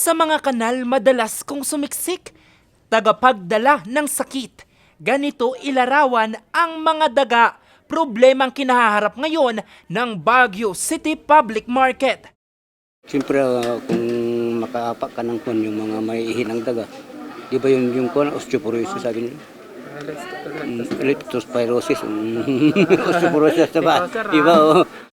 Sa mga kanal madalas kong sumiksik, tagapagdala ng sakit. Ganito ilarawan ang mga daga, problemang kinaharap ngayon ng Baguio City Public Market. Siyempre, ah, kung makaapak ka ng kwan, yung mga may hinang daga, di ba yung, yung kwan, osteoporosis sabi nila? Mm, Leptospirosis. Mm, osteoporosis, diba? Di ba? Oh.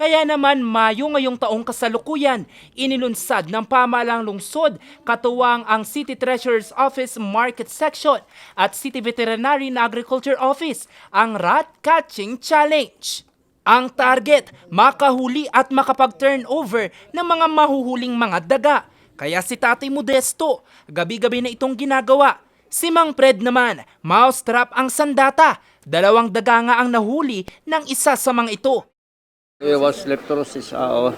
Kaya naman Mayo ngayong taong kasalukuyan, inilunsad ng pamalang lungsod katuwang ang City Treasurer's Office Market Section at City Veterinary and Agriculture Office ang Rat Catching Challenge. Ang target, makahuli at makapag-turnover ng mga mahuhuling mga daga. Kaya si Tatay Modesto, gabi-gabi na itong ginagawa. Si Mang Fred naman, mousetrap ang sandata. Dalawang daga nga ang nahuli ng isa sa mga ito. Iwas leptosis, oo.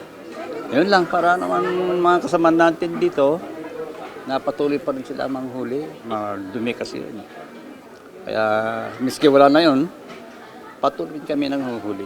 Yun lang, para naman mga kasama natin dito, na patuloy pa rin sila manghuli. Madumi kasi yun. Kaya, miski wala na yun, patuloy kami nang huhuli.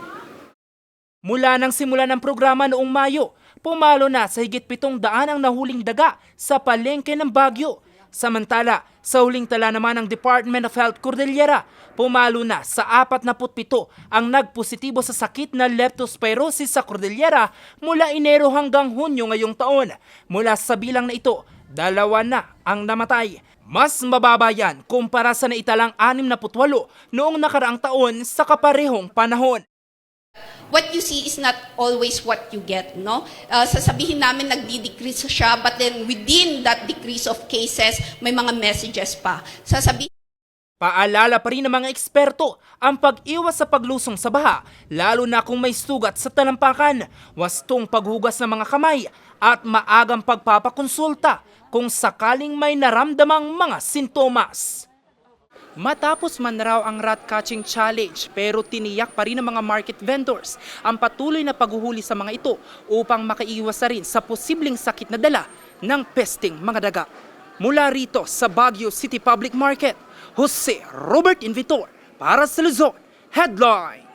Mula nang simula ng programa noong Mayo, pumalo na sa higit pitong daan ang nahuling daga sa palengke ng Baguio. Samantala, sa huling tala naman ng Department of Health Cordillera, pumalo na sa 47 ang nagpositibo sa sakit na leptospirosis sa Cordillera mula Enero hanggang Hunyo ngayong taon. Mula sa bilang na ito, dalawa na ang namatay. Mas mababa yan kumpara sa naitalang 68 noong nakaraang taon sa kaparehong panahon. What you see is not always what you get, no? Uh, sasabihin namin nagdi-decrease siya, but then within that decrease of cases, may mga messages pa. Sasabihin Paalala pa rin ng mga eksperto ang pag-iwas sa paglusong sa baha, lalo na kung may sugat sa talampakan, wastong paghugas ng mga kamay at maagang pagpapakonsulta kung sakaling may naramdamang mga sintomas. Matapos man raw ang rat catching challenge pero tiniyak pa rin ng mga market vendors ang patuloy na paghuhuli sa mga ito upang makaiwas rin sa posibleng sakit na dala ng pesting mga daga. Mula rito sa Baguio City Public Market, Jose Robert Invitor para sa Luzon Headline.